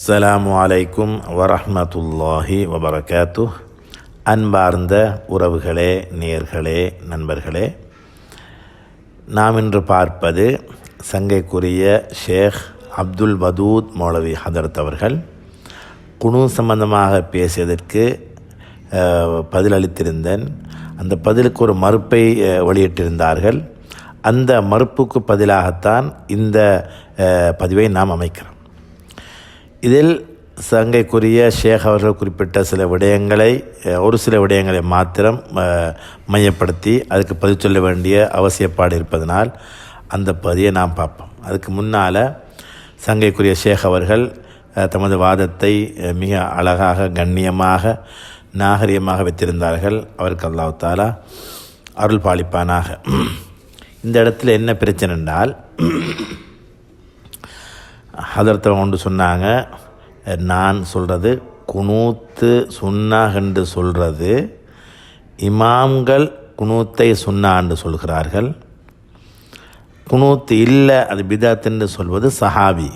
அஸ்லாம் அலைக்கும் வரமத்துல்லாஹி வபரகாத்து அன்பார்ந்த உறவுகளே நேர்களே நண்பர்களே நாம் இன்று பார்ப்பது சங்கைக்குரிய ஷேக் அப்துல் வதூத் மௌலவி ஹதரத் அவர்கள் குணு சம்பந்தமாக பேசியதற்கு பதிலளித்திருந்தேன். அந்த பதிலுக்கு ஒரு மறுப்பை வெளியிட்டிருந்தார்கள். அந்த மறுப்புக்கு பதிலாகத்தான் இந்த பதிவை நாம் அமைக்கிறோம். இதில் சங்கைக்குரிய ஷேக் அவர்கள் குறிப்பிட்ட சில விடயங்களை ஒரு சில விடயங்களை மாத்திரம் மையப்படுத்தி அதுக்கு பதில் சொல்ல வேண்டிய அவசியப்பாடு இருப்பதனால் அந்த பதியை நாம் பார்ப்போம். அதுக்கு முன்னால் சங்கைக்குரிய ஷேக் அவர்கள் தமது வாதத்தை மிக அழகாக கண்ணியமாக நாகரிகமாக வைத்திருந்தார்கள். அவருக்கு அல்லாஹ் தாலா அருள் பாலிப்பானாக. இந்த இடத்துல என்ன பிரச்சனை என்றால் ஹதரத்தை கொண்டு சொன்னாங்க. நான் சொல்கிறது குனூத்து சுன்னாகன்று சொல்கிறது இமாம்கள் குனூத்தை சுன்னான்னு சொல்கிறார்கள். குனூத்து இல்லை அது பிதாத்துன்னு சொல்வது சஹாபி.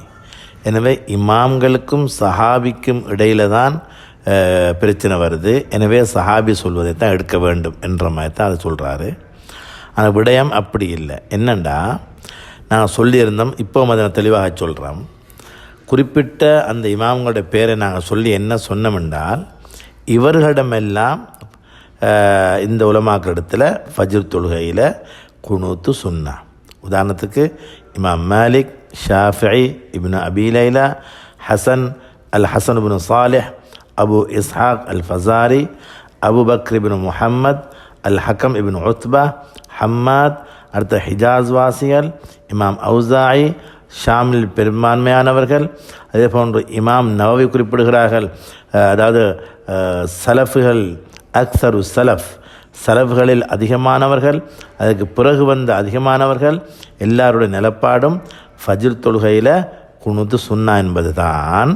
எனவே இமாம்களுக்கும் சஹாபிக்கும் இடையில தான் பிரச்சனை வருது. எனவே சஹாபி சொல்வதை தான் எடுக்க வேண்டும் என்ற மாதிரி தான் அதை சொல்கிறாரு ஆனால் விடயம் அப்படி இல்லை. என்னண்டா? நாங்கள் சொல்லியிருந்தோம் இப்போ அதை நான் தெளிவாக சொல்கிறோம் குறிப்பிட்ட அந்த இமாம்களுடைய பேரை நாங்கள் சொல்லி என்ன சொன்னோம் என்றால் இவர்களிடமெல்லாம் இந்த உலமாக்கிடத்தில் ஃபஜ்ர் தொழுகையில் குனூத்து சுன்னா. உதாரணத்துக்கு இமாம் Malik Shafi ibn Abi Laila Hasan al Hasan ibn Salih Abu Ishaq al Fazari Abu Bakr ibn Muhammad al Hakam ibn Utba Hammad அடுத்த ஹிஜாஸ் வாசிகள் இமாம் அவுசாயி ஷாமில் பெரும்பான்மையானவர்கள் அதே போன்று இமாம் நவவி குறிப்பிடுகிறார்கள். அதாவது சலஃபுகள் அக்சரு சலஃப் சலஃப்களில் அதிகமானவர்கள் அதுக்கு பிறகு வந்த அதிகமானவர்கள் எல்லாருடைய நிலப்பாடும் ஃபஜிர் தொழுகையில் குணுத்து சுன்னா என்பது தான்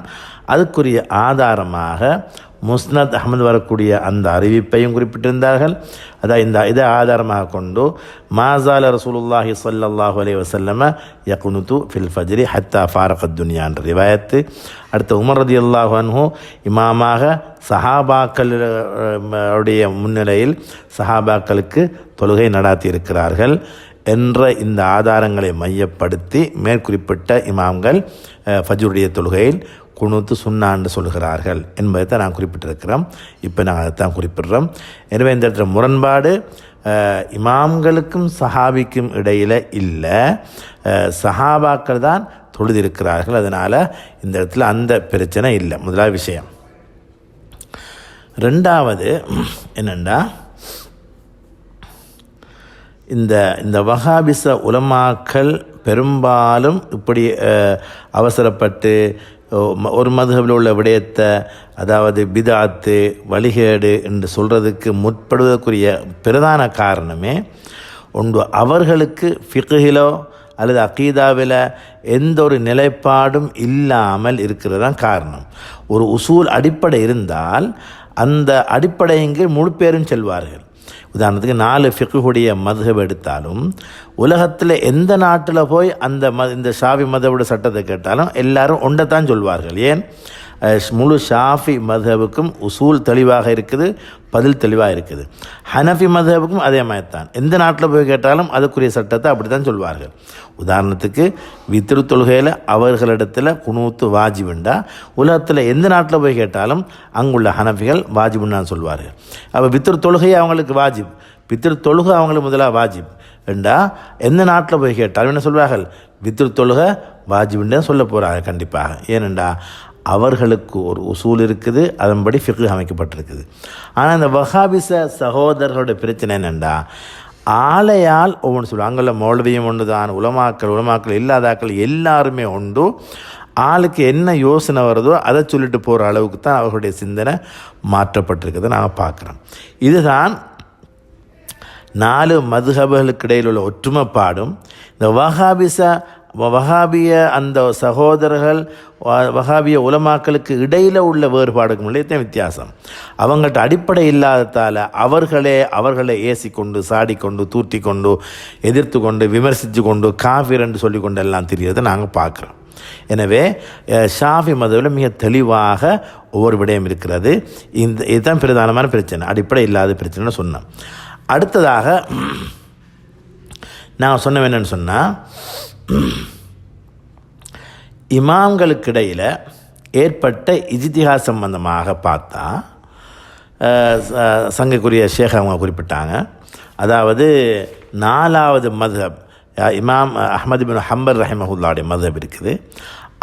அதுக்குரிய ஆதாரமாக முஸ்னத் அஹமது வரக்கூடிய அந்த அறிவிப்பையும் குறிப்பிட்டிருந்தார்கள். அதான் இந்த இதை ஆதாரமாக கொண்டு மாசால ரசூலுல்லாஹி ஸல்லல்லாஹு அலி வசல்லம யகுனுது ஃபில் ஃபஜ்ரி ஹத்தா ஃபாரகத் துனியா ரிவாயத்து. அடுத்து உமர் ரதியல்லாஹு அன்ஹு இமாமாக சஹாபாக்களுடைய உடைய முன்னிலையில் சஹாபாக்களுக்கு தொழுகை நடாத்தி இருக்கிறார்கள் என்ற இந்த ஆதாரங்களை மையப்படுத்தி மேற்குறிப்பிட்ட இமாம்கள் ஃபஜ்ருடைய தொழுகையில் குணுத்து சுண்ணான்னு சொல்கிறார்கள் என்பதை தான் நான் குறிப்பிட்டிருக்கிறோம். இப்போ நாங்கள் அதை தான் குறிப்பிடுறோம். எனவே இந்த இடத்துல முரண்பாடு இமாம்களுக்கும் சஹாபிக்கும் இடையில் இல்லை. சஹாபாக்கள் தான் தொழுதிருக்கிறார்கள். அதனால் இந்த இடத்துல அந்த பிரச்சனை இல்லை. முதலாவது விஷயம். ரெண்டாவது என்னென்னா இந்த இந்த வகாபிச உலமாக்கள் பெரும்பாலும் இப்படி அவசரப்பட்டு ஒரு மதுகபில் உள்ள விடயத்தை அதாவது பிதாத்து வழிகேடு என்று சொல்கிறதுக்கு முற்படுவதற்குரிய பிரதான காரணமே ஒன்று அவர்களுக்கு ஃபிக்குகிலோ அல்லது அகீதாவில் எந்த ஒரு நிலைப்பாடும் இல்லாமல் இருக்கிறது தான் காரணம். ஒரு உசூல் அடிப்படை இருந்தால் அந்த அடிப்படையின் முழு பேரும் செல்வார்கள். உதாரணத்துக்கு நாலு ஃபிக்குடைய மதுகப் எடுத்தாலும் உலகத்தில் எந்த நாட்டில் போய் அந்த ம இந்த ஷாவி மதவோட சட்டத்தை கேட்டாலும் எல்லாரும் ஒன்றைத்தான் சொல்வார்கள். ஏன்? முழு ஷாஃபி மதவுக்கும் உசூல் தெளிவாக இருக்குது பதில் தெளிவாக இருக்குது. ஹனஃபி மதவுக்கும் அதே மாதிரி தான் எந்த நாட்டில் போய் கேட்டாலும் அதுக்குரிய சட்டத்தை அப்படி தான் சொல்வார்கள். உதாரணத்துக்கு வித்திரு தொழுகையில் அவர்களிடத்தில் குணூத்து வாஜிபுண்டா உலகத்தில் எந்த நாட்டில் போய் கேட்டாலும் அங்குள்ள ஹனஃபிகள் வாஜிபுண்டான்னு சொல்வார்கள். அப்போ வித்திரு தொழுகையை அவங்களுக்கு வாஜிப். பித்திரு தொழுகை அவங்களுக்கு முதலாக வாஜிப். என்றா எந்த நாட்டில் போய் கேட்டாலும் என்ன சொல்வார்கள்? வித்திரு தொழுகை வாஜிபுன்னு சொல்ல போகிறாங்க கண்டிப்பாக. ஏனெண்டா அவர்களுக்கு ஒரு உசூல் இருக்குது அதன்படி ஃபிக்கு அமைக்கப்பட்டிருக்குது. ஆனால் இந்த வஹாபிச சகோதரர்களுடைய பிரச்சனை என்னென்னா ஆலையால் ஒவ்வொன்று சொல்லுவாங்க. அங்குள்ள மௌலவியும் ஒன்று தான் உலமாக்கள் உலமாக்கள் இல்லாதாக்கள் எல்லாருமே உண்டு. ஆளுக்கு என்ன யோசனை வருதோ அதை சொல்லிட்டு போகிற அளவுக்கு தான் அவர்களுடைய சிந்தனை மாற்றப்பட்டிருக்கிறத நாங்கள் பார்க்குறோம். இதுதான் நாலு மதுஹபர்களுக்கு இடையில் உள்ள ஒற்றுமைப்பாடும். இந்த வஹாபிச வஹாபிய அந்த சகோதரர்கள் வஹாபிய உலமாக்களுக்கு இடையில் உள்ள வேறுபாடுக்கும் உள்ளே வித்தியாசம். அவங்கள்ட்ட அடிப்படை இல்லாததால் அவர்களே அவர்களை ஏசிக்கொண்டு சாடிக்கொண்டு தூற்றி கொண்டு எதிர்த்து கொண்டு விமர்சித்து கொண்டு காஃபிர் என்று சொல்லி கொண்டு எல்லாம் தெரியறதை நாங்கள் பார்க்குறோம். எனவே ஷாஃபி மதவில் மிக தெளிவாக ஒவ்வொரு விடயம் இருக்கிறது. இந்த இதுதான் பிரதானமான பிரச்சனை. அடிப்படை இல்லாத பிரச்சனைன்னு சொன்னோம். அடுத்ததாக நான் சொன்னேன் என்னன்னு சொன்னால் இமாம்களுக்கிடையில் ஏற்பட்ட இஜ்திஹா சம்பந்தமாக பார்த்தா சங்கக்குரிய ஷேக் அவங்க குறிப்பிட்டாங்க. அதாவது நாலாவது மதுஹப் இமாம் அஹ்மது பின் ஹம்பர் ரஹிமஹுல்லாவுடைய மதுஹப் இருக்குது.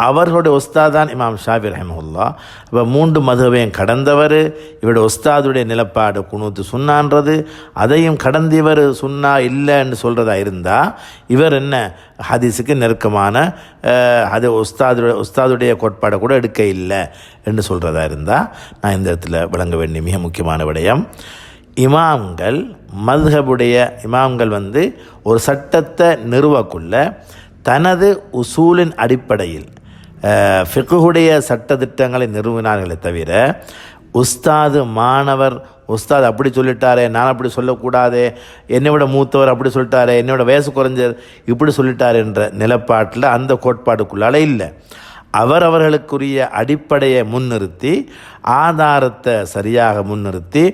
அவர்களுடைய உஸ்தாத் தான் இமாம் ஷாஃபி ரஹமுல்லா இப்போ மூன்று மதுவையும் கடந்தவர் இவருடைய ஒஸ்தாதுடைய நிலப்பாடு குணூத்து சுண்ணான்றது அதையும் கடந்தவர் சுண்ணா இல்லைன்னு சொல்கிறதா இருந்தால் இவர் என்ன ஹதீஸுக்கு நெருக்கமான அது உஸ்தாதுடைய உஸ்தாதுடைய கோட்பாடை கூட எடுக்க இல்லை என்று சொல்கிறதா இருந்தால் நான் இந்த இடத்துல விளங்க வேண்டிய மிக முக்கியமான விடயம். இமாம்கள் மதுஹபுடைய இமாம்கள் வந்து ஒரு சட்டத்தை நிறுவக்குள்ள தனது உசூலின் அடிப்படையில் ஃபிக்குடைய சட்டதிட்டங்களை நிறுவினார்களே தவிர உஸ்தாது மாணவர் உஸ்தாத் அப்படி சொல்லிட்டாரே நான் அப்படி சொல்லக்கூடாதே என்னை விட மூத்தவர் அப்படி சொல்லிட்டாரே என்னோட வயசு குறைஞ்சது இப்படி சொல்லிட்டார் என்ற நிலப்பாட்டில் அந்த கோட்பாடுக்குள்ளால இல்லை. அவர் அவர்களுக்குரிய அடிப்படையை முன்னிறுத்தி ஆதாரத்தை சரியாக முன்னிறுத்தி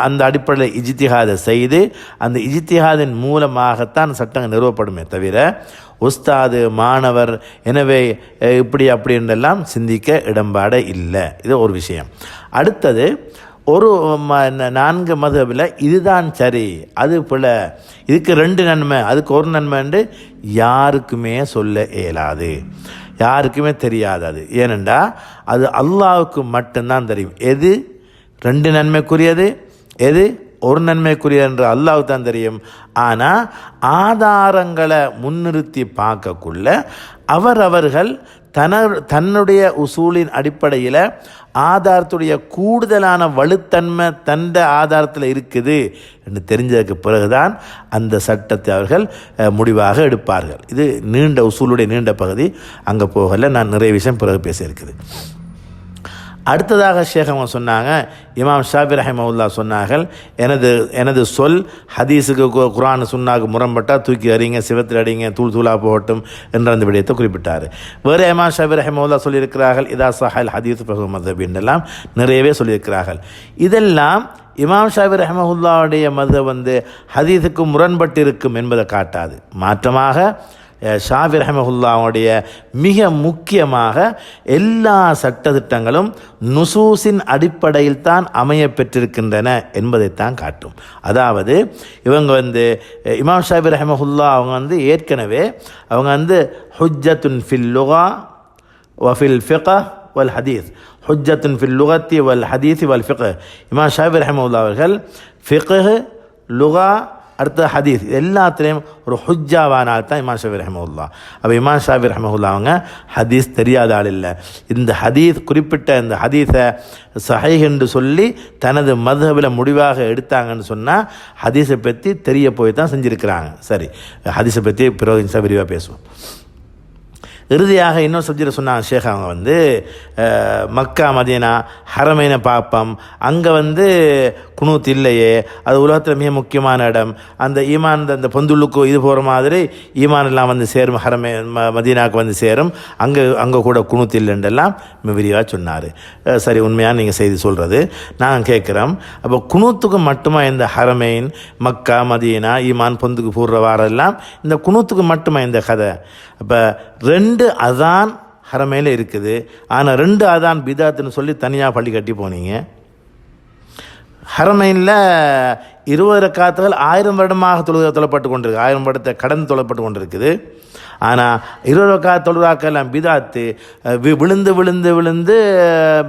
அந்த அடிப்படையில் இஜித்திஹாதை செய்து அந்த இஜித்திஹாதின் மூலமாகத்தான் சட்டங்கள் நிறுவப்படுமே தவிர உஸ்தாது மாணவர் எனவே இப்படி அப்படின்றெல்லாம் சிந்திக்க இடம்பாடே இல்லை. இது ஒரு விஷயம். அடுத்தது ஒரு ம- ந- நான்கு மதுவில் இதுதான் சரி அது பிழை இதுக்கு ரெண்டு நன்மை அதுக்கு ஒரு நன்மைன்ட்டு யாருக்குமே சொல்ல இயலாது. யாருக்குமே தெரியாது அது ஏனெண்டா அது அல்லாவுக்கு மட்டும்தான் தெரியும். எது? ரெண்டு நன்மைக்குரியது. எது? ஒரு நன்மைக்குரிய என்று அல்லாஹ் தான் தெரியும். ஆனால் ஆதாரங்களை முன்னிறுத்தி பார்க்கக்குள்ள அவரவர்கள் தன தன்னுடைய உசூலின் அடிப்படையில் ஆதாரத்துடைய கூடுதலான வலுத்தன்மை தந்த ஆதாரத்தில் இருக்குது என்று தெரிஞ்சதுக்கு பிறகுதான் அந்த சட்டத்தை அவர்கள் முடிவாக எடுப்பார்கள். இது நீண்ட உசூலுடைய நீண்ட பகுதி. அங்கே போகல நான் நிறைய விஷயம் பிறகு பேசியிருக்குது அடுத்ததாக ஷேக் அவங்க சொன்னாங்க இமாம் ஷாபி ரஹிமவுல்லா சொன்னார்கள் எனது எனது சொல் ஹதீஸுக்கு கு- குர்ஆன் சுன்னாக்கு முரண்பட்டால் தூக்கி அறிங்க சிவத்தில் அடிங்க தூள் தூளாக போகட்டும் என்ற அந்த விடயத்தை குறிப்பிட்டார். வேறு இமாம் ஷாபி ரஹிமவுல்லா சொல்லியிருக்கிறார்கள் இதா சஹல் ஹதீஸ் பகு அப்படின்லாம் நிறையவே சொல்லியிருக்கிறார்கள். இதெல்லாம் இமாம் ஷாபி ரஹமஹுல்லாவுடைய மத வந்து ஹதீஸுக்கு முரண்பட்டிருக்கும் என்பதை காட்டாது. மாற்றமாக ஷாஃபி ரஹமஹுல்லாவுடைய மிக முக்கியமாக எல்லா சட்டத்திட்டங்களும் நுசூஸின் அடிப்படையில் தான் அமைய பெற்றிருக்கின்றன என்பதைத்தான் காட்டும். அதாவது இவங்க வந்து இமாம் ஷாஃபி ரஹமஹுல்லா அவங்க வந்து ஏற்கனவே அவங்க வந்து ஹுஜத்துன் ஃபில் லுகா வஃபில் ஃபிகா வல் ஹதீஸ். ஹுஜத்துன் ஃபில் லுகத்தி வல் ஹதீஸ் வல் ஃபிக இமாம் ஷாஃபி ரஹமுல்லா அவர்கள் ஃபிqh லுகா அடுத்த ஹதீஸ் எல்லாத்துலேயும் ஒரு ஹுஜாவானால் தான் இமாம் ஷாஃபி ரஹமவுல்லா அப்போ இமாம் ஷாஃபி ரஹமவுல்லா அவங்க ஹதீஸ் தெரியாத ஆள் இல்லை. இந்த ஹதீஸ் குறிப்பிட்ட இந்த ஹதீஸை சஹை என்று சொல்லி தனது மதுஹபில் முடிவாக எடுத்தாங்கன்னு சொன்னால் ஹதீஸை பற்றி தெரிய போய் தான் செஞ்சுருக்கிறாங்க. சரி ஹதீஸை பற்றி பிறகு விரிவாக பேசுவோம். இறுதியாக இன்னொரு சப்ஜெக்ட் சொன்னாங்க ஷேக் அவங்க வந்து மக்கா மதீனா ஹரமைனை பாப்பம் அங்கே வந்து குணூத் இல்லையே அது உலகத்தில் மிக முக்கியமான இடம். அந்த ஈமான் அந்த- அந்த பொந்துள்ளுக்கு இது போகிற மாதிரி ஈமான் எல்லாம் வந்து சேரும் ஹரமே ம மதீனாவுக்கு வந்து சேரும். அங்கே அங்கே கூட குணூத் இல்லைன்றெல்லாம் விரிவாக சொன்னார். சரி உண்மையாக நீங்கள் செய்தி சொல்கிறது நாங்கள் கேட்குறோம் அப்போ குணூத்துக்கு மட்டுமா இந்த ஹரமைன் மக்கா மதீனா ஈமான் பொந்துக்கு போடுற வாரெல்லாம் இந்த குணூத்துக்கு மட்டுமா இந்த கதை? அப்போ ரெண்டு ரெண்டு அதான் ஹரமையில் இருக்குது. ஆனால் ரெண்டு அதான் பிதாத்துன்னு சொல்லி தனியாக பள்ளி கட்டி போனீங்க. ஹரமைனில் இருபது ரக்காத்துகள் ஆயிரம் வருடமாக தொழுக தொழப்பட்டு கொண்டிருக்கு. ஆயிரம் வருடத்தை கடந்து தொழப்பட்டு கொண்டிருக்குது. ஆனால் இருபது ரக்காத் தொழுகிறாக்கெல்லாம் பிதாத்து வி- விழுந்து விழுந்து விழுந்து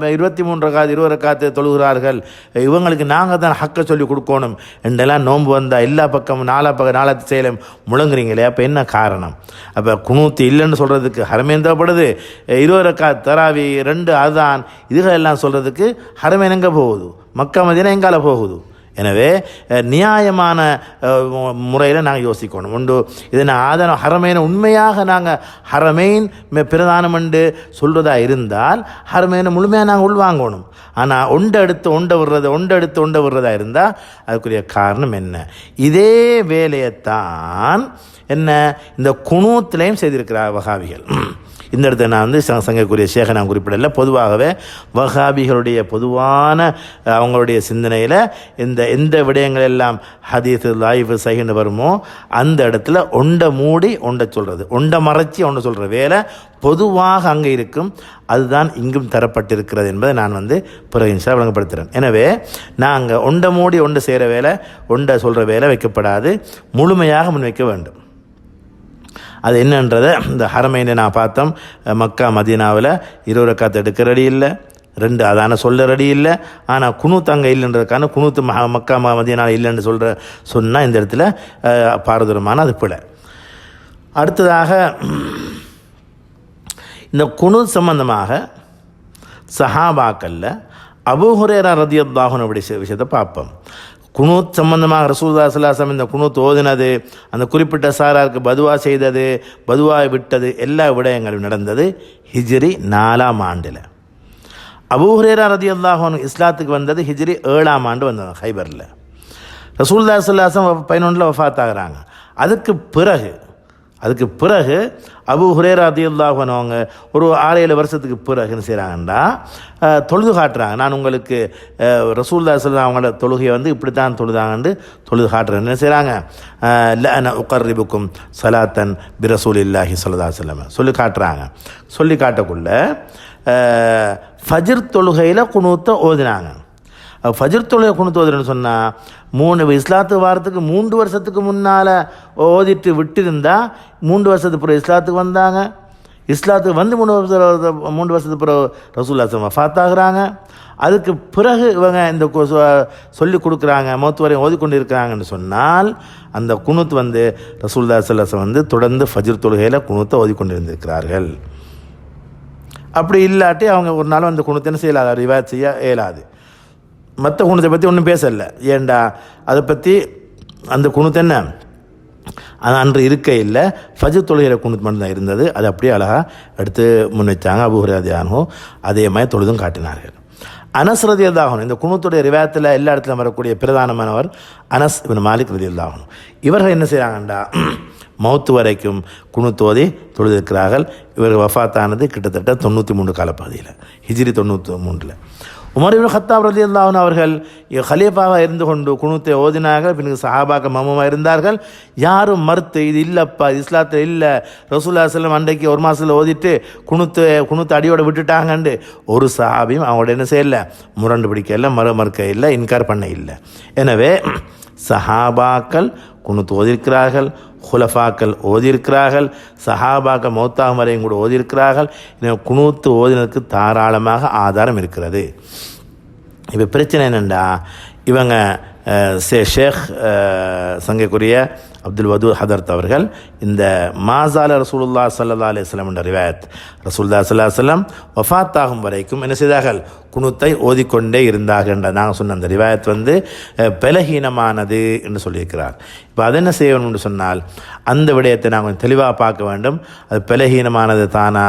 இருபத்தி மூன்று ரக்காத் இருபது ரக்காத்து தொழுகிறார்கள். இவங்களுக்கு நாங்கள் தான் ஹக்கை சொல்லி கொடுக்கணும். என்றெல்லாம் நோன்பு வந்தால் எல்லா பக்கமும் நாலா பக்கம் நாலா செயலும் முழங்குறீங்களே அப்போ என்ன காரணம்? அப்போ குணூத்து இல்லைன்னு சொல்கிறதுக்கு ஹரமேன் தேவைப்படுது இருபது ரக்காத் தராவி ரெண்டு அதான் இதுகளெல்லாம் சொல்கிறதுக்கு ஹரமேன் எங்கே போகுது? மக்கா மதினா எங்கால போகுது? எனவே நியாயமான முறையில் நாங்கள் யோசிக்கணும். உண்டு இதனை ஆதாரம் ஹரமைனை உண்மையாக நாங்கள் ஹரமைன் பிரதானம் என்று சொல்கிறதா இருந்தால் ஹரமைனை முழுமையாக நாங்கள் உள்வாங்கணும். ஆனால் ஒண்டை எடுத்து ஒண்டை விடுறது ஒண்டை எடுத்து ஒண்டை விடுறதா இருந்தால் அதுக்குரிய காரணம் என்ன? இதே வேலையைத்தான் என்ன இந்த குணூத்துலேயும் செய்திருக்கிறார் வகாவிகள் இந்த இடத்த நான் வந்து ச- சங்கக்குரிய சேக நான் குறிப்பிடலை. பொதுவாகவே வஹாபிகளுடைய பொதுவான அவங்களுடைய சிந்தனையில் இந்த எந்த விடயங்கள் எல்லாம் ஹதீஸ் லாயிஃபு சகின்னு வருமோ அந்த இடத்துல ஒண்டை மூடி ஒண்டை சொல்கிறது ஒண்டை மறைச்சி ஒன்றை சொல்கிற வேலை பொதுவாக அங்கே இருக்கும். அதுதான் இங்கும் தரப்பட்டிருக்கிறது என்பதை நான் வந்து பிறகு விளங்கப்படுத்துகிறேன் எனவே நாங்கள் ஒண்டை மூடி ஒன்று செய்கிற வேலை ஒண்டை சொல்கிற வேலை வைக்கப்படாது. முழுமையாக முன்வைக்க வேண்டும். அது என்னன்றதை இந்த ஹரமைனை நான் பார்த்தோம். மக்கா மதீனாவில் இருபது ரக்காத்து எடுக்க ரெடி இல்லை. ரெண்டு அதான சொல்ல ரெடி இல்லை. ஆனால் குனூத் அங்கே இல்லைன்றதுக்கான குணூத்து மஹா மக்கா ம- இல்லைன்னு சொல்கிற சொன்னால் இந்த இடத்துல பாரதூரமான அது பிழை. அடுத்ததாக இந்த குணு சம்பந்தமாக சஹாபாக்கல்ல அபுஹுரேரா ஹுரேரா அப்படி விஷயத்தை பார்ப்போம். குணூத் சம்பந்தமாக ரசூல்லா சல்லாசம் இந்த குணூத் ஓதினது அந்த குறிப்பிட்ட சாராருக்கு பதுவா செய்தது பதுவா விட்டது எல்லா விடயங்களும் நடந்தது ஹிஜ்ரி நாலாம் ஆண்டில். அபூஹரேரா ரதி ரதியல்லாஹுன் இஸ்லாத்துக்கு வந்தது ஹிஜ்ரி ஏழாம் ஆண்டு வந்தது ஹைபரில். ரசூல்லா சல்லாசம் பதினொன்றில் வஃத் ஆகிறாங்க அதுக்கு பிறகு அதுக்கு பிறகு அபு ஹுரேரா அதியுல்லாஹன் அவங்க ஒரு ஆறு ஏழு வருஷத்துக்கு பிறகு என்ன செய்கிறாங்கன்னா தொழுது காட்டுறாங்க. நான் உங்களுக்கு அஹ், ரசூல்லா சொல்லா அவங்களோட தொழுகையை வந்து இப்படி தான் தொழுதாங்கன்னு தொழுது காட்டுறேன். என்ன செய்கிறாங்க லன உக்கர்ரிபுக்கும் சலாத்தன் பிரசூல் இல்லாஹி சொல்லதா சொல்லம சொல்லி காட்டுறாங்க. சொல்லி காட்டக்குள்ள ஃபஜிர் தொழுகையில் குணூத்தை ஓதினாங்க. ஃபஜிர் தொழுகை குணத்து ஓதுறேன்னு சொன்னால் மூணு இஸ்லாத்து வாரத்துக்கு மூன்று வருஷத்துக்கு முன்னால் ஓதிட்டு விட்டிருந்தா மூன்று வருஷத்துக்கு பிறகு இஸ்லாத்துக்கு வந்தாங்க. இஸ்லாத்துக்கு வந்து மூணு வருஷம் மூன்று வருஷத்துக்கு பிறகு ரசூல்லாசம் வஃபாத்தாகிறாங்க அதுக்கு பிறகு இவங்க இந்த சொல்லி கொடுக்குறாங்க மௌத்து வரையும் ஓதிக்கொண்டு இருக்கிறாங்கன்னு சொன்னால் அந்த குணுத் வந்து ரசூல்லா சல்லாசம் வந்து தொடர்ந்து ஃபஜிர் தொழுகையில் குணுத்தை ஓதிக்கொண்டு இருந்திருக்கிறார்கள் அப்படி இல்லாட்டி அவங்க ஒரு நாள் அந்த குணத்தை என்ன செய்யலாது? ரிவாயத் செய்ய இயலாது. மற்ற குணத்தை பற்றி ஒன்றும் பேசலை. ஏண்டா? அதை பற்றி அந்த குணத்தை என்ன? அது அன்று இருக்க இல்லை. ஃபஜர் தொழுகிற குணத்து மட்டும்தான் இருந்தது. அது அப்படியே அழகாக எடுத்து முன் வச்சாங்க. அபுஹராதியானோ அதே மாதிரி தொழுதும் காட்டினார்கள். அனஸ் ரதியல்லாகணும் இந்த குணத்துடைய ரிவாயத்தில் எல்லா இடத்துலையும் வரக்கூடிய பிரதானமானவர் அனஸ் இவன் மாலிக் ரதியல்லாகணும் இவர்கள் என்ன செய்கிறாங்கண்டா மௌத்து வரைக்கும் குணுத்தோதி தொழுதிருக்கிறார்கள். இவர் வஃபாத்தானது கிட்டத்தட்ட தொண்ணூற்றி மூணு காலப்பகுதியில். ஹிஜ்ரி தொண்ணூற்றி மூன்றில். உமர் இப்னு ஹத்தாப் ரலியல்லாஹு அவர்கள் ஹலீஃபாவாக இருந்து கொண்டு குணுத்தை ஓதினார்கள் பின்னுக்கு சஹாபாக்க மமமாக இருந்தார்கள். யாரும் மறுத்து இது இல்லைப்பா இது இஸ்லாத்தில் இல்லை ரசூல்லா செல்லம் அன்றைக்கு ஒரு மாதத்தில் ஓதிட்டு குணுத்து குணுத்து அடியோடு விட்டுட்டாங்கண்டு ஒரு சஹாபியும் அவங்களோட என்ன செய்யலை முரண்டு பிடிக்க இல்லை மறு மறுக்க இல்லை இன்கார் பண்ண இல்லை. எனவே சஹாபாக்கள் குணுத்து ஓதிருக்கிறார்கள் ஹுலஃபாக்கள் ஓதியிருக்கிறார்கள் சஹாபாக்கள் மௌத்தாகும் வரையும் கூட ஓதியிருக்கிறார்கள். எனவே குணூத்து ஓதினதுக்கு தாராளமாக ஆதாரம் இருக்கிறது. இப்போ பிரச்சனை என்னென்னா இவங்க சே ஷேக் அஹ், சங்கைக்குரிய அப்துல் வதூர் ஹதர்த் அவர்கள் இந்த மாசால ரசூலுல்லா சல்லா அலிஸ்லாம் என்ற ரிவாயத் ரசூல்லா சல்லா சொல்லம் வஃபாத்தாகும் வரைக்கும் என்ன செய்தார்கள்? குணுத்தை ஓதிக்கொண்டே இருந்தார்கள் என்ற நாங்கள் சொன்ன அந்த ரிவாயத் வந்து அஹ், பலகீனமானது என்று சொல்லியிருக்கிறார். இப்போ அதை என்ன செய்யணும்னு சொன்னால் அந்த விடயத்தை நான் கொஞ்சம் தெளிவாக பார்க்க வேண்டும். அது பலகீனமானது தானா?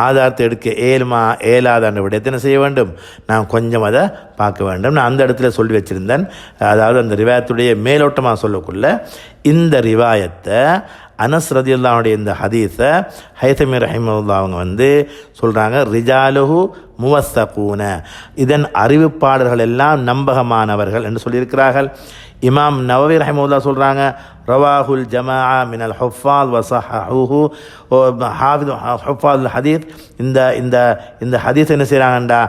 ஆதாரத்தை எடுக்க ஏழுமா ஏலாத அந்த விடயத்தை என்ன செய்ய வேண்டும்? நான் கொஞ்சம் அதை பார்க்க வேண்டும். நான் அந்த இடத்துல சொல்லி வச்சுருந்தேன். அதாவது அந்த ரிவாயத்துடைய மேலோட்டமாக சொல்லக்குள்ள இந்த ரிவாயத்தை அனஸ் ரதியுல்லாவுடைய இந்த ஹதீஸை ஹைசமி ரஹிமுல்லா அவங்க வந்து சொல்கிறாங்க ரிஜாலுஹு முவஸ்தகூன. இதன் அறிவிப்பாளர்கள் எல்லாம் நம்பகமானவர்கள் என்று சொல்லியிருக்கிறார்கள். இமாம் நவவி ரஹிமுல்லா சொல்கிறாங்க ரவாஹுல் ஜமா மினல் ஹுஃபால் வசஹூஹு ஹாஃபிது ஹுஃபால் ஹதீத் இந்த இந்த இந்த ஹதீஸ் என்ன செய்கிறாங்கண்டா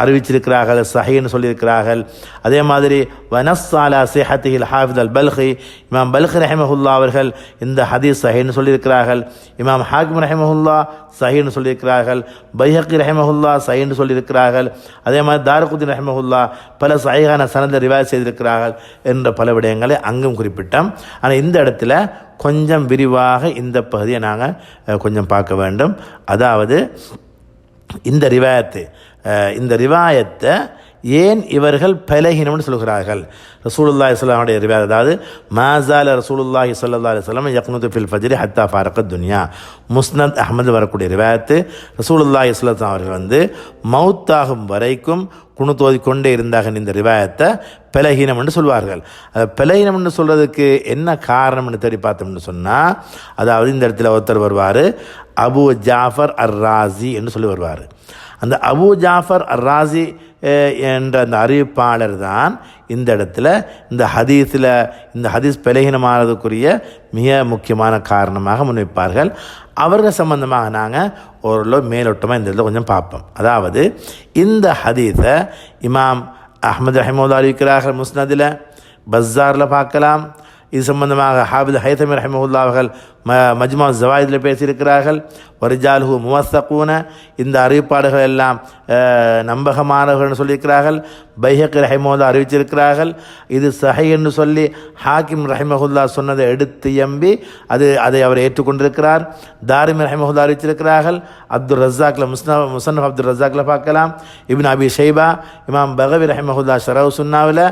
அறிவிச்சிருக்கிறார்கள் சஹின்னு சொல்லியிருக்கிறார்கள் அதே மாதிரி வனஸ்ஸாலா சிஹத்திஹில் ஹாஃபித் அல் பல்ஹி இமாம் பல்கி ரஹிமஹுல்லா அவர்கள் இந்த ஹதீஸ் சஹின்னு சொல்லியிருக்கிறார்கள் இமாம் ஹாக்கிம் ரஹிமஹுல்லா சஹின்னு சொல்லியிருக்கிறார்கள் பைஹக்கி ரஹிமஹுல்லா சஹின்னு சொல்லியிருக்கிறார்கள் அதே மாதிரி தாரகுத்தின் ரஹிமஹுல்லா பல சஹீஹான சனந்த ரிவாய் செய்திருக்கிறார்கள் என்ற பல விடயங்களை அங்கும் குறிப்பிட்டோம் ஆனால் இந்த இடத்துல கொஞ்சம் விரிவாக இந்த பகுதியை நாங்கள் கொஞ்சம் பார்க்க வேண்டும். அதாவது இந்த ரிவாயத்து இந்த ரிவாயத்தை ஏன் இவர்கள் பலகீனம்னு சொல்கிறார்கள்? ரசூலுல்லா இஸ்லாமுடைய ரிவாத் அதாவது மாசால ரசூலுல்லாஹி ஸல்லல்லாஹு அலைஹி வஸல்லம் யக்னுது ஃபில் ஃபஜ்ரி ஹத்தா ஃபாரக துன்யா. முஸ்னத் அஹமது வரக்கூடிய ரிவாயத்து ரசூலுல்லா இஸ்லாம் அவர்கள் வந்து மௌத்தாகும் வரைக்கும் குணுத்தோதி கொண்டே இருந்தாங்க இந்த ரிவாயத்தை பலகீனம் என்று சொல்வார்கள். அதை பலகீனம் என்று சொல்கிறதுக்கு என்ன காரணம்னு தேடி பார்த்தோம்னு சொன்னால் அதாவது இந்த இடத்துல ஒருத்தர் வருவார் அபு ஜாஃபர் அர் ராசி என்று சொல்லி வருவார். அந்த அபு ஜாஃபர் அர் ராசி என்ற அந்த அறிவிப்பாளர் தான் இந்த இடத்துல இந்த ஹதீஸில் இந்த ஹதீஸ் பலகீனமானதுக்குரிய மிக முக்கியமான காரணமாக முன்வைப்பார்கள். அவர்கள் சம்பந்தமாக நாங்கள் ஓரளவு மேலோட்டமாக இந்த இடத்துல கொஞ்சம் பார்ப்போம். அதாவது இந்த ஹதீஸை இமாம் அஹ்மது ரஹிமோதா அறிவிக்கிறார்கள் முஸ்னதில் பஸ்ஸாரில் பார்க்கலாம் இது சம்பந்தமாக ஹாபித் ஹைதமி ரஹிமஹுல்லா அவர்கள் ம மஜ்மா ஜவாயிதில் பேசியிருக்கிறார்கள். வரிஜால்ஹு முவஸ்தகூன இந்த அறிவிப்பாடுகள் எல்லாம் நம்பகமானவர்கள்னு சொல்லியிருக்கிறார்கள். பைஹக் ரஹிமஹுல்லா அறிவிச்சிருக்கிறார்கள். இது சஹை என்று சொல்லி ஹாக்கிம் ரஹிமஹுல்லா சொன்னதை எடுத்து எம்பி அது அதை அவர் ஏற்றுக்கொண்டிருக்கிறார். தாரிம் ரஹிமஹுல்லா அறிவிச்சிருக்கிறார்கள். அப்துல் ரஸாக்ல முஸ்னா முசன்னப் அப்துல் ரஸாக்ல பார்க்கலாம். இபின் அபி ஷைபா இமாம் பகவி ரஹிமஹுல்லா ஷரவ் சுன்னாவில்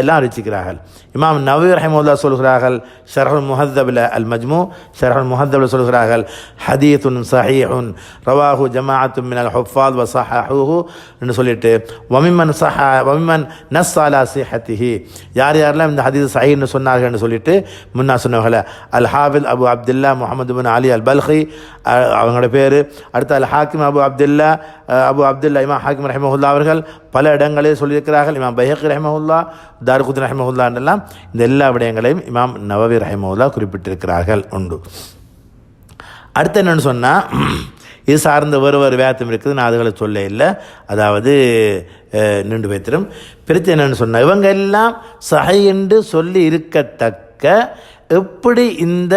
எல்லாம் அறிவிச்சிருக்கிறார்கள். இமாம் நவி ரஹிமஹுல்லா சொல்கிறார்கள் ஷரஹுல் முஹத்தபில் அல் மஜ்மு ஷரஹுல் முஹத்தபில் சொல்கிறார்கள் ஹதீத்துன் சஹீஹுன் ரவாஹு ஜமாஅத்து மினல் ஹுஃபாத் வ சஹஹூஹு என்று சொல்லிட்டு வமிமன் சஹ வமிமன் நஸ் அலா சிஹத்திஹி. யார் யாரெல்லாம் இந்த ஹதீஸ் சஹீன்னு சொன்னார்கள் என்று சொல்லிட்டு முன்னா சொன்னவர்களை அல் ஹாஃபில் அபு அப்துல்லா முகமது பின் அலி அல் பல்ஹி அவங்களோட பேர். அடுத்து அல் ஹாக்கிம் அபு அப்துல்லா அபு அப்துல்லா இமா ஹாக்கிம் ரஹிமஹுல்லா அவர்கள் பல இடங்களில் சொல்லியிருக்கிறார்கள். இமாம் பைஹக் ரஹிமஹுல்லா தாருகுத் ரஹிமஹுல்லா என்றெல்லாம் இந்த எல்லா விடயங்களையும் இமாம் நவவி ரஹிமஹுல்லா குறிப்பிட்டிருக்கிறார்கள் உண்டு. அடுத்து என்னென்னு சொன்னால் இது சார்ந்த வேறு வேறு வேத்தம் இருக்குது நான் அதுகளை சொல்ல இல்லை. அதாவது நின்று வைத்திரும். பிரச்சனை என்னென்னு சொன்னால் இவங்க எல்லாம் சஹை என்று சொல்லி இருக்கத்தக்க எப்படி இந்த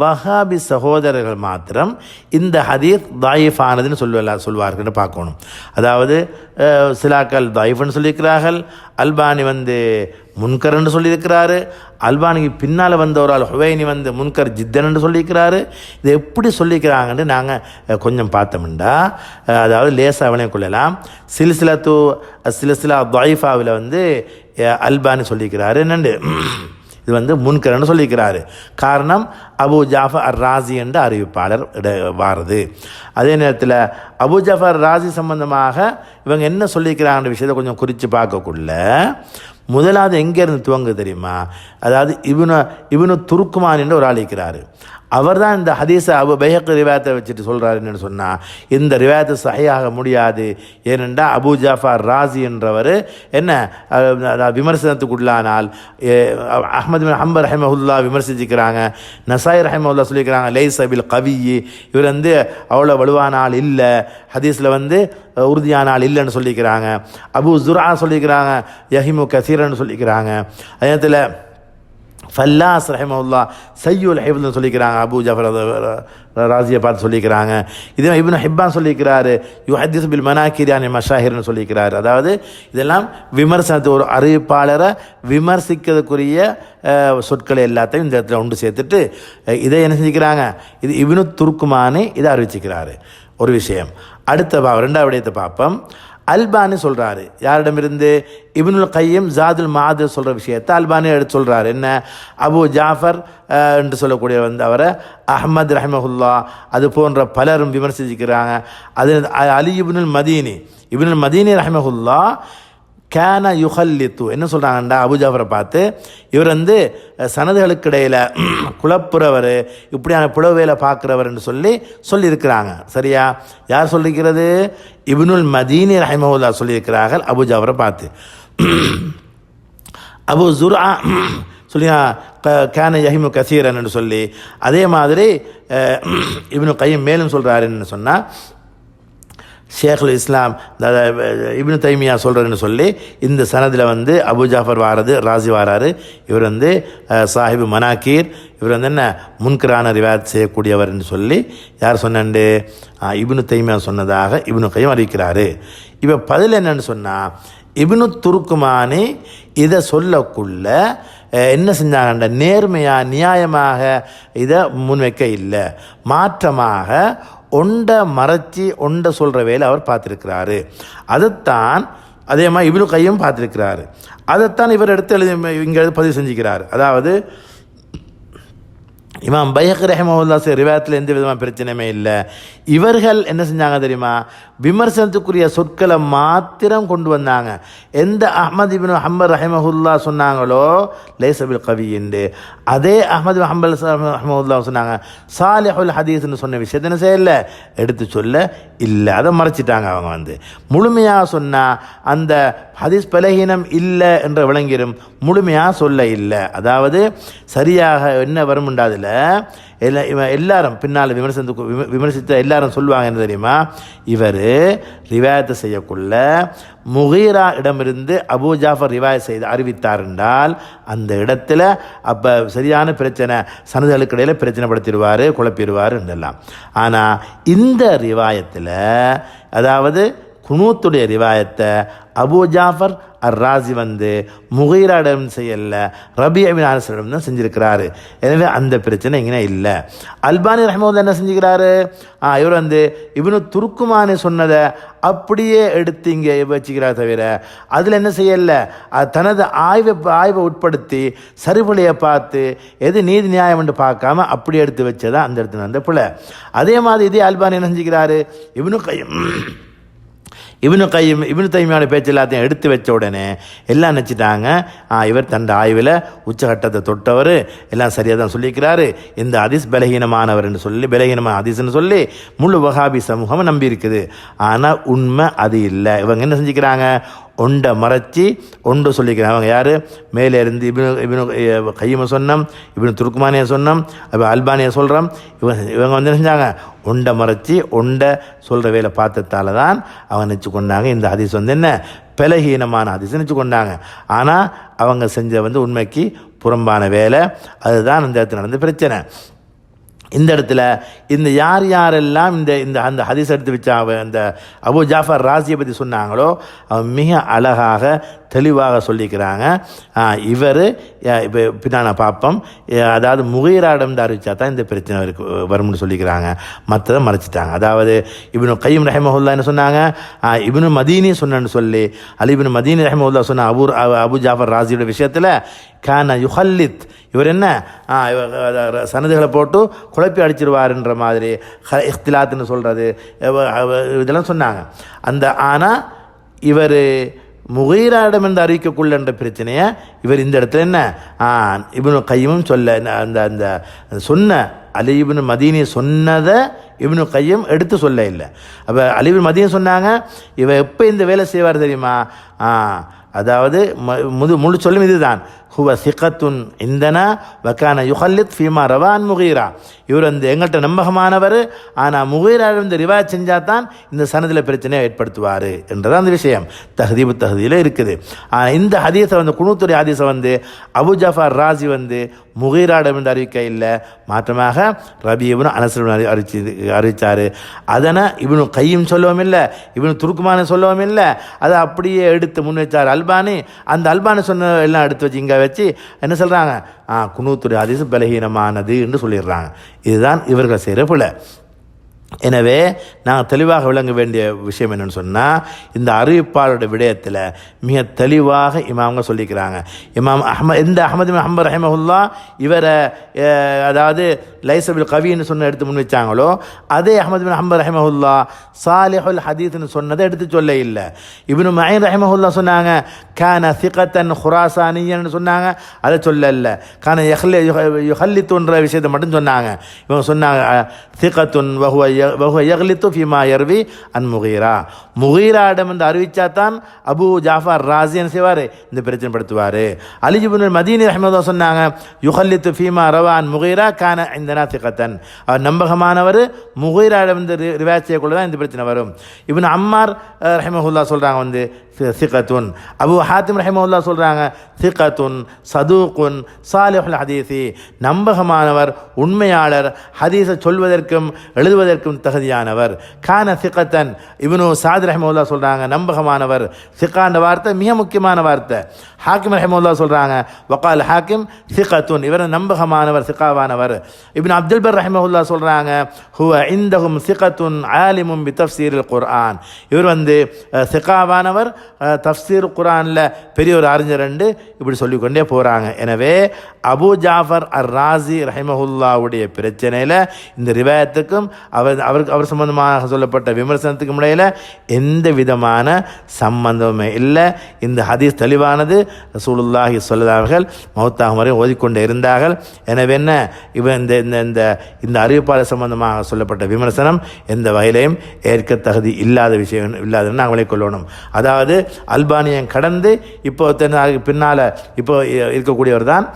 வஹாபி சகோதரர்கள் மாத்திரம் இந்த ஹதீஸ் தாயிஃபானதுன்னு சொல்லுவல சொல்வார்கள்னு பார்க்கணும். அதாவது சிலாக்கள் தாயிஃப்னு சொல்லியிருக்கிறார்கள். அல்பானி வந்து முன்கர்ன்னு சொல்லியிருக்கிறாரு. அல்பானிக்கு பின்னால் வந்த ஒரு ஆள் ஹுவைனி வந்து முன்கர் ஜித்தன்னு சொல்லியிருக்கிறாரு. இதை எப்படி சொல்லிக்கிறாங்கன்னு நாங்கள் கொஞ்சம் பார்த்தோம்டா. அதாவது லேசாக அவனே கொள்ளலாம். சில்சிலத்து சிலசிலா தாயிஃபாவில் வந்து அல்பானி சொல்லியிருக்கிறாரு. என்னண்டு? இது வந்து முன்கரன்னு சொல்லியிருக்கிறாரு காரணம் அபு ஜாஃபர் அர் ராசி என்ற அறிவிப்பாளர் இட- வாருது. அதே நேரத்தில் அபு ஜாஃபர் ராசி சம்பந்தமாக இவங்க என்ன சொல்லியிருக்கிறாங்கன்ற விஷயத்தை கொஞ்சம் குறித்து பார்க்கக்குள்ள முதலாவது எங்கேருந்து துவங்கு தெரியுமா? அதாவது இவனு இவனு துருக்குமான் என்று ஒரு ஆள் இருக்கிறாரு. அவர் தான் இந்த ஹதீஸை அபு பைஹக் ரிவாயத்தை வச்சுட்டு சொல்கிறாருன்னு சொன்னால் இந்த ரிவாயத்தை சகையாக முடியாது. ஏனென்றால் அபு ஜாஃபார் ராசி என்றவர் என்ன விமர்சனத்துக்குள்ளானால் அஹமது அஹ்மது ஹம்பர் ரஹமஹுல்லா விமர்சிச்சுக்கிறாங்க நசாய் ரஹமஹுல்லா சொல்லியிருக்கிறாங்க லைஸ் சபில் கவி இவர் வந்து அவ்வளோ வலுவான ஆள் இல்லை ஹதீஸில் வந்து உறுதியான ஆள் இல்லைன்னு சொல்லிக்கிறாங்க. அபு ஜுரா சொல்லிக்கிறாங்க யஹிமு கசீரன்னு சொல்லிக்கிறாங்க. அதே நேரத்தில் ஃபல்லாஸ் ரஹமவுல்லா சையுல் ஹைபுல்னு சொல்லிக்கிறாங்க. அபு ஜஃபர் ராசியை பார்த்து சொல்லிக்கிறாங்க. இதே இப்னு ஹிப்பான் சொல்லிக்கிறாரு. யூ ஹதீஸ் பில் மனாக்கிரியானி மஷாஹிர்னு சொல்லிக்கிறாரு. அதாவது இதெல்லாம் விமர்சனத்தை ஒரு அறிவிப்பாளரை விமர்சிக்கிறதுக்குரிய சொற்களை எல்லாத்தையும் இந்த இடத்துல ஒன்று சேர்த்துட்டு இதை என்ன செஞ்சுக்கிறாங்க? இது இப்னு துர்க்குமானே இதை அறிவிச்சுக்கிறாரு. ஒரு விஷயம். அடுத்த பா ரெண்டாவது விடயத்தை பார்ப்போம். அல்பானி சொல்கிறாரு யாரிடமிருந்து? இப்னுல் கையம் ஜாதுல் மாது சொல்கிற விஷயத்தை அல்பானி எடுத்து சொல்கிறாரு என்ன? அபு ஜாஃபர் என்று சொல்லக்கூடிய வந்து அவரை அஹமது ரஹமஹுல்லா அது போன்ற பலரும் விமர்சிக்கிறாங்க. அது அலி இப்னுல் மதீனி. இப்னுல் மதீனி ரஹமஹுல்லா கேன யுஹல்லித்து என்ன சொல்கிறாங்கண்டா அபுஜாஃபரை பார்த்து இவர் வந்து அஹ், சனதுகளுக்கு இடையில் குழப்புறவர் இப்படியான புலவேலை பார்க்குறவர்னு சொல்லி சொல்லியிருக்கிறாங்க. சரியா? யார் சொல்லியிருக்கிறது இப்னுல் மதீனி ரஹிமஹுல்லா சொல்லியிருக்கிறார்கள் அபுஜாஃபரை பார்த்து. அபு ஜுரா க கேன யஹிமு கசீரன் சொல்லி. அதே மாதிரி இவனு கையும் மேலும் சொல்கிறாருன்னு சொன்னால் ஷேகுல் இஸ்லாம் இப்னு தைமியா சொல்கிறேன்னு சொல்லி இந்த சனதில் வந்து அபு ஜாஃபர் வாரது ராசி வாராரு. இவர் வந்து சாஹிப் சாஹிபு மனாக்கீர். இவர் வந்து என்ன முன்கரான ரிவாத் செய்யக்கூடியவர்னு சொல்லி யார் சொன்னண்டு? இப்னு தைமியா சொன்னதாக இப்னு கையும் அறிவிக்கிறாரு. இப்போ பதில் என்னன்னு சொன்னால் இப்னு துருக்குமானி இதை சொல்லக்குள்ள என்ன செஞ்சாங்கண்ட நேர்மையாக நியாயமாக இதை முன்வைக்க இல்லை. மாற்றமாக ஒண்டை மறைச்சி ஒண்டை சொல்கிற வேலை அவர் பார்த்துருக்கிறாரு. அதைத்தான் அதே மாதிரி இப்னு கையும் பார்த்துருக்கிறாரு. அதைத்தான் இவர் எடுத்து எழுதி இங்கே பதிவு செஞ்சுக்கிறார். அதாவது இமாம் பைஹக் ரஹமவுல்லா ரிவாயத்தில் எந்த விதமான பிரச்சனையுமே இல்லை. இவர்கள் என்ன செஞ்சாங்க தெரியுமா? விமர்சனத்துக்குரிய சொற்களை மாத்திரம் கொண்டு வந்தாங்க. எந்த அஹமது இபின் ஹம்பர் ரஹமஹுல்லா சொன்னாங்களோ லேசபில் கவி என்று. அதே அஹ்மது ஹம்பல் ரஹமஹுல்லா சொன்னாங்க சாலிஹுல் ஹதீஸ்னு சொன்ன விஷயத்தை என்ன செய்யல? எடுத்து சொல்ல இல்லை. அதை மறைச்சிட்டாங்க அவங்க வந்து. முழுமையாக சொன்னால் அந்த ஹதீஸ் பலகீனம் இல்லை என்ற விளங்கிடும் முழுமையாக சொல்ல இல்லை. அதாவது சரியாக என்ன வரும்ண்டாதில் எல்லா இவன் எல்லாரும் பின்னால் விமர்சனத்துக்கு விம விமர்சித்த எல்லாரும் சொல்லுவாங்க என்ன தெரியுமா? இவர் ரிவாயத்தை செய்யக்குள்ள முகீரா இடமிருந்து அபு ஜாஃபர் ரிவாயத் செய்து அறிவித்தார் என்றால் அந்த இடத்துல அப்போ சரியான பிரச்சனை சனதுகளுக்கு இடையில் பிரச்சனைப்படுத்திடுவார் குழப்பிடுவார் என்றெல்லாம். ஆனால் இந்த ரிவாயத்தில் அதாவது குனூத்துடைய ரிவாயத்தை அபு ஜாஃபர் அர் ராசி வந்து முகீராடம் செய்யல ரபி அபின் ஆனசரிடம் தான் செஞ்சிருக்கிறாரு. எனவே அந்த பிரச்சனை இங்கே இல்லை. அல்பானி ரஹமூத் என்ன செஞ்சுக்கிறாரு இவர் வந்து இவனு துருக்குமானு சொன்னதை அப்படியே எடுத்து இங்கே வச்சுக்கிறார் தவிர அதில் என்ன செய்யல? தனது ஆய்வை ஆய்வை உட்படுத்தி சரிபுலையை பார்த்து எது நீதி நியாயம் என்று பார்க்காம அப்படி எடுத்து வச்சதான் அந்த இடத்துல அந்த பிள்ளை அதே மாதிரி இதே அல்பானி என்ன செஞ்சுக்கிறாரு இவனு கையும் இவனு கையும் இவனு தைமையான பேச்சு எல்லாத்தையும் எடுத்து வச்ச உடனே எல்லாம் நினச்சிட்டாங்க. இவர் தன் ஆய்வில் உச்சகட்டத்தை தொட்டவர். எல்லாம் சரியாக தான் சொல்லியிருக்கிறாரு. இந்த அதிஸ் பலகீனமானவர்னு சொல்லி பலகீனமான அதிஸ்ன்னு சொல்லி முழு வகாபி சமூகம் நம்பி இருக்குது ஆனால் உண்மை அது இல்லை. இவங்க என்ன செஞ்சுக்கிறாங்க? ஒண்டை மறைச்சி ஒன்று சொல்லிக்கிறாங்க அவங்க யார்? மேலே இருந்து இபின் இபின் கையுமை சொன்னோம் இவனு துருக்குமானியை சொன்னோம் அப்போ அல்பானியை சொல்கிறோம் இவங்க இவங்க வந்து என்ன செஞ்சாங்க? ஒண்டை மறைச்சி ஒண்டை சொல்கிற வேலை பார்த்ததால தான் அவங்க நினச்சி கொண்டாங்க இந்த ஹதீஸ் வந்து என்ன? பலகீனமான ஹதீஸ் நினச்சி கொண்டாங்க ஆனால் அவங்க செஞ்ச வந்து உண்மைக்கு புறம்பான வேலை. அதுதான் அந்த இடத்துல நடந்த பிரச்சனை. இந்த இடத்துல இந்த யார் யாரெல்லாம் இந்த இந்த அந்த ஹதீஸ் எடுத்து வச்ச அந்த அபு ஜாஃபர் ராசியை பற்றி சொன்னாங்களோ அவன் மிக அழகாக தெளிவாக சொல்லிக்கிறாங்க. இவர் இப்போ பின்னான பார்ப்போம். அதாவது முகைராடம் அறிவிச்சா தான் இந்த பிரச்சனை இருக்கு வரும்னு சொல்லிக்கிறாங்க. மற்றதை மறைச்சிட்டாங்க. அதாவது இவனு கையும் ரஹமஹுல்லா என்ன சொன்னாங்க? இவனு மதீனி சொன்னேன்னு சொல்லி அலிபின் மதீனி ரஹமஹுல்லா சொன்ன அபு அபு ஜாஃபர் ராசியோட விஷயத்தில் கான யுஹல்லித் இவர் என்ன? சனதுகளை போட்டு குழப்பி அடிச்சிருவாருன்ற மாதிரி இஃப்திலாத்துன்னு சொல்கிறது இதெல்லாம் சொன்னாங்க. அந்த ஆனால் இவர் முகீராடம் என்று அறிவிக்கக்குள்ள என்ற பிரச்சனையை இவர் இந்த இடத்துல என்ன? இவனு கையமும் சொல்ல அந்த அந்த சொன்ன அலி இபின் மதீனி சொன்னதை இவனு கையும் எடுத்து சொல்ல இல்லை. அப்போ அலிபின் மதியம் சொன்னாங்க இவன் எப்போ இந்த வேலை செய்வார் தெரியுமா? அதாவது முது முழு சொல்லும் இதுதான். ஹுவ சிகத்துன் இந்தனா வக்கான யுஹல்லித் ஃபீமா ரவான் முகீரா. இவர் வந்து எங்கள்கிட்ட நம்பகமானவர். ஆனால் முகீராவில் இந்த ரிவாஜ் செஞ்சால் தான் இந்த சனதில் பிரச்சனையை ஏற்படுத்துவார் என்றதான் அந்த விஷயம். தஹதீபு தகுதியில் இருக்குது. ஆனால் இந்த ஹதீஸை வந்து குணுத்துறை ஹதீஸை வந்து அபு ஜஃபார் ராசி வந்து முகீராடம் என்று அறிவிக்க இல்லை. மாற்றமாக ரபி இவனு அறி அறிவிச்சு அறிவித்தார் அதனை இவனு கையும் சொல்லவும் இல்லை இவனு துருக்குமான சொல்லவும் இல்லை. அதை அப்படியே எடுத்து முன் வச்சார் அல்பானி. அந்த அல்பானி சொன்ன எல்லாம் எடுத்து வச்சு இங்கே வச்சு என்ன சொல்கிறாங்க ஆ குணூத்துறை அதிசு பலகீனமானது என்று சொல்லிடுறாங்க. இதுதான் இவர்கள் செய்கிற பிள்ளை எனவே நாங்கள் தெளிவாக விளங்க வேண்டிய விஷயம் என்னென்னு சொன்னால் இந்த அறிவிப்பாளருடைய விடயத்தில் மிக தெளிவாக இமாமங்க சொல்லிக்கிறாங்க. இமாம் அஹமத் இந்த அஹமது அஹமது ரஹமஹுல்லா இவரை அதாவது லைசபில் கவின்னு சொன்ன எடுத்து முன் வச்சாங்களோ அதே அஹமது பின் அஹமது ரஹமஹுல்லா சாலிஹுல் ஹதீத்னு சொன்னதை எடுத்து சொல்ல இல்லை. இவனு மயின் ரஹமஹுல்லா சொன்னாங்க கான சிகத்தன் ஹுராசானியன்னு சொன்னாங்க அதை சொல்லல கான யஹ்லி யுஹல்லித்துன்ற விஷயத்தை மட்டும் சொன்னாங்க. இவங்க சொன்னாங்க சிகத்துன் வஹுவ யஹ்லித்து ஃபிமா யர்வி அன் முகீரா முகீராடம் என்று அறிவிச்சா தான் அபு ஜாஃபர் ராசியன் செய்வார் இந்த பிரச்சனை படுத்துவார் அலிஜிபுன் மதீனி அஹமதோ சொன்னாங்க யுஹல்லித்து ஃபீமா ரவான் முகீரா கான இந்த நாத்திகத்தன் அவர் நம்பகமானவர் முகீராடம் வந்து ரிவாஜ் செய்யக்குள்ள தான் இந்த பிரச்சனை வரும். இவன் அம்மார் ரஹமஹுல்லா சொல்கிறாங்க வந்து சிகத்துன். அபு ஹாத்திம் ரஹிமவுல்லா சொல்கிறாங்க சிகத்துன் சதூக்குன் சாலிஹுல் ஹதீசி. நம்பகமானவர் உண்மையாளர் ஹதீஸை சொல்வதற்கும் எழுதுவதற்கும் தகுதியானவர். கான சிகத்தன் இவனு சாத் ரஹமுல்லா சொல்கிறாங்க நம்பகமானவர். சிக்கான்ற வார்த்தை மிக முக்கியமான வார்த்தை. ஹாக்கிம் ரஹமுல்லா சொல்கிறாங்க வக்கால் ஹாக்கிம் சிகத்துன். இவர் நம்பகமானவர் சிக்காவானவர் இப்னு அப்துல் பர் ரஹமஹுல்லா சொல்கிறாங்க ஹுவ இந்தகும் சிகத்துன் ஆலிமும் பி தஃப்சீரில் குர்ஆன். இவர் வந்து அஹ், சிக்காவானவர் தஃப்சீர் குர்ஆனில் பெரிய ஒரு அறிஞர் ரெண்டு இப்படி சொல்லிக்கொண்டே போகிறாங்க எனவே அபு ஜாஃபர் அர் ராசி ரஹிமஹுல்லாவுடைய பிரச்சனையில் இந்த ரிவாயத்துக்கும் அவர் அவருக்கு அவர் சம்பந்தமாக சொல்லப்பட்ட விமர்சனத்துக்கும் இடையில் எந்த விதமான சம்பந்தமே இல்லை. இந்த ஹதீஸ் தெளிவானது. ரசூலுல்லாஹி சொல்லதார்கள் மௌத்தாகும் வரை ஓதிக்கொண்டே இருந்தார்கள். எனவே என்ன? இவன் இந்த இந்த இந்த இந்த அறிவிப்பாளர் சம்பந்தமாக சொல்லப்பட்ட விமர்சனம் எந்த வகையிலையும் ஏற்க தகுதி இல்லாத விஷயம் இல்லாதன்னு நாங்களே கொள்ளணும். அதாவது அல்பானியம் கடந்து இப்போ தென் பின்னால் இப்போ இருக்கக்கூடியவர் தான்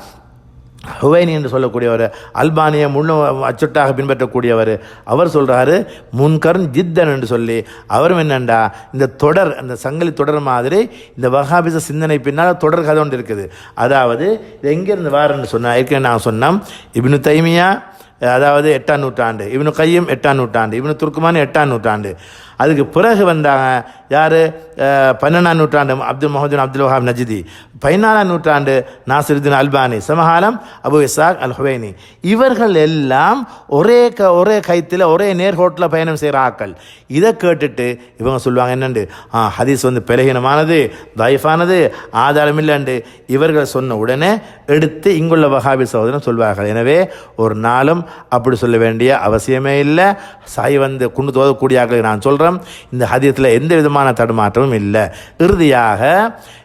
ஹுவைனி என்று சொல்லக்கூடியவர் அல்பானிய முன்னு அச்சுட்டாக பின்பற்றக்கூடியவர் அவர் சொல்கிறாரு முன்கர்ன் ஜித்தன் என்று சொல்லி அவரும் என்னண்டா இந்த தொடர் அந்த சங்கிலி தொடர் மாதிரி இந்த வகாபிச சிந்தனை பின்னால் தொடர் கதை ஒன்று இருக்குது. அதாவது இது எங்கேருந்து வாரன்னு சொன்னால் ஏற்கனவே நான் சொன்னோம் இப்னு தைமியா அதாவது எட்டாம் நூற்றாண்டு இவனு கையும் எட்டாம் நூற்றாண்டு இவனு துருக்குமான எட்டாம் நூற்றாண்டு. அதுக்கு பிறகு வந்தாங்க யார்? பன்னெண்டாம் நூற்றாண்டு அப்துல் முகமது அப்துல் வஹாப் நஜிதி. பதினாலாம் நூற்றாண்டு நாசிருதீன் அல்பானி. சமகாலம் அபு இசாக் அல் ஹுவைனி இவர்கள் எல்லாம் ஒரே க ஒரே கைத்தில் ஒரே நேர்கோட்டில் பயணம் செய்கிற ஆக்கள் இதை கேட்டுட்டு இவங்க சொல்லுவாங்க என்னண்டு? ஆ ஹதீஸ் வந்து பலகீனமானது தயஃபானது ஆதாரம் இல்லைண்டு. இவர்கள் சொன்ன உடனே எடுத்து இங்குள்ள வஹாபி சகோதரன் சொல்வார்கள். எனவே ஒரு நாளும் அப்படி சொல்ல வேண்டிய அவசியமே இல்லை. சாய் வந்து குண்டு தோதக்கூடிய ஆக்களை நான் சொல்கிறேன் இந்த ஹதீஸில் எந்த விதமான தடுமாற்றமும் இல்லை. இறுதியாக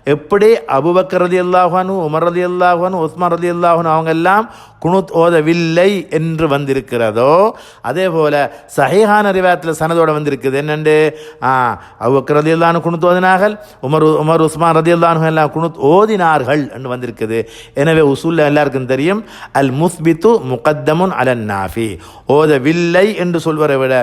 எப்படி அபுபக்கர் ரதி அல்லாஹானு உமர் ரதி அல்லாஹானு உஸ்மான் ரதி அல்லாஹானு அவங்க எல்லாம் குணுத் ஓதவில்லை என்று வந்திருக்கிறதோ அதே போல் சஹிஹான ரிவாயத்தில் சனதோட வந்திருக்குது. என்னண்டு? ஆ அபுபக்கர் ரதி அல்லானு குணுத் ஓதினார்கள் உமர் உமர் உஸ்மான் ரதி அல்லாஹு எல்லாம் குணுத் ஓதினார்கள் என்று வந்திருக்குது. எனவே உசூல்ல எல்லாருக்கும் தெரியும் அல் முஸ்பித்து முகத்தமுன் அலன் நாஃபி. ஓதவில்லை என்று சொல்வதை விட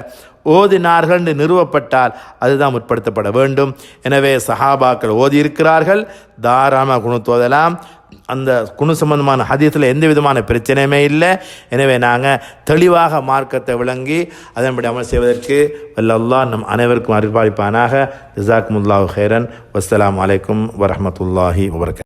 ஓதினார்கள் என்று நிறுவப்பட்டால் அதுதான் முற்படுத்தப்பட வேண்டும். எனவே சஹாபாக்கள் ஓதி இருக்கிறார்கள் தாராளமாக குணத்தோதலாம் அந்த குணு சம்பந்தமான ஹதீஸில் எந்த விதமான பிரச்சனையுமே இல்லை. எனவே நாங்கள் தெளிவாக மார்க்கத்தை விளங்கி அதன்படி அமல் செய்வதற்கு வல்லல்லா நம் அனைவருக்கும் அறிவாளிப்பானாக ஜிசாக் முல்லாஹ் ஹேரன் வஸ்லாம் அலைக்கும் வரமத்துல்லாஹி வபரகாத்